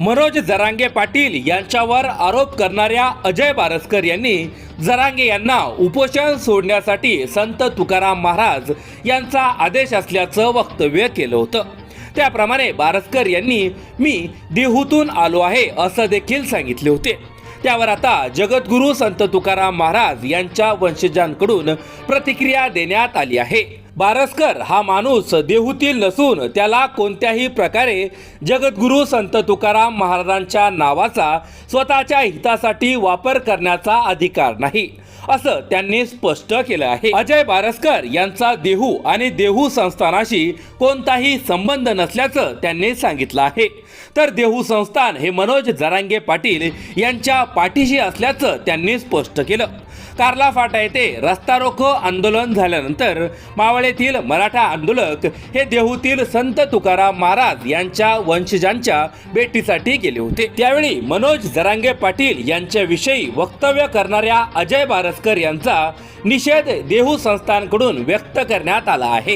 मनोज जरांगे पाटील यांच्यावर आरोप करणाऱ्या अजय बारसकर यांनी जरांगे यांना उपोषण सोडण्यासाठी संत तुकाराम महाराज यांचा आदेश असल्याचं वक्तव्य केलं होतं. त्याप्रमाणे बारसकर यांनी मी देहूतून आलो आहे असं देखील सांगितले होते. त्यावर आता जगद्गुरू संत तुकाराम महाराज यांच्या वंशजांकडून प्रतिक्रिया देण्यात आली आहे. बारसकर हा माणूस देहूतील नसून त्याला कोणत्याही प्रकारे जगद्गुरू संत तुकाराम महाराजांच्या नावाचा स्वतःच्या हितासाठी वापर करण्याचा अधिकार नाही. असं त्यांनी स्पष्ट केलं आहे. अजय बारसकर यांचा देहू आणि देहू संस्थानाशी कोणताही संबंध नसल्याचं त्यांनी सांगितलं आहे. तर देहू संस्थान हे मनोज जरांगे पाटील यांच्या पाठीशी असल्याचं त्यांनी स्पष्ट केलं. कार्ला फाटा येथे रस्ता रोको आंदोलन झाल्यानंतर मावळ मराठा आंदोलक हे देहूतील संत तुकाराम महाराज यांच्या वंशजांच्या भेटीसाठी गेले होते. त्यावेळी मनोज जरांगे पाटील यांच्याविषयी वक्तव्य करणाऱ्या अजय बारसकर यांचा निषेध देहू संस्थांकडून व्यक्त करण्यात आला आहे.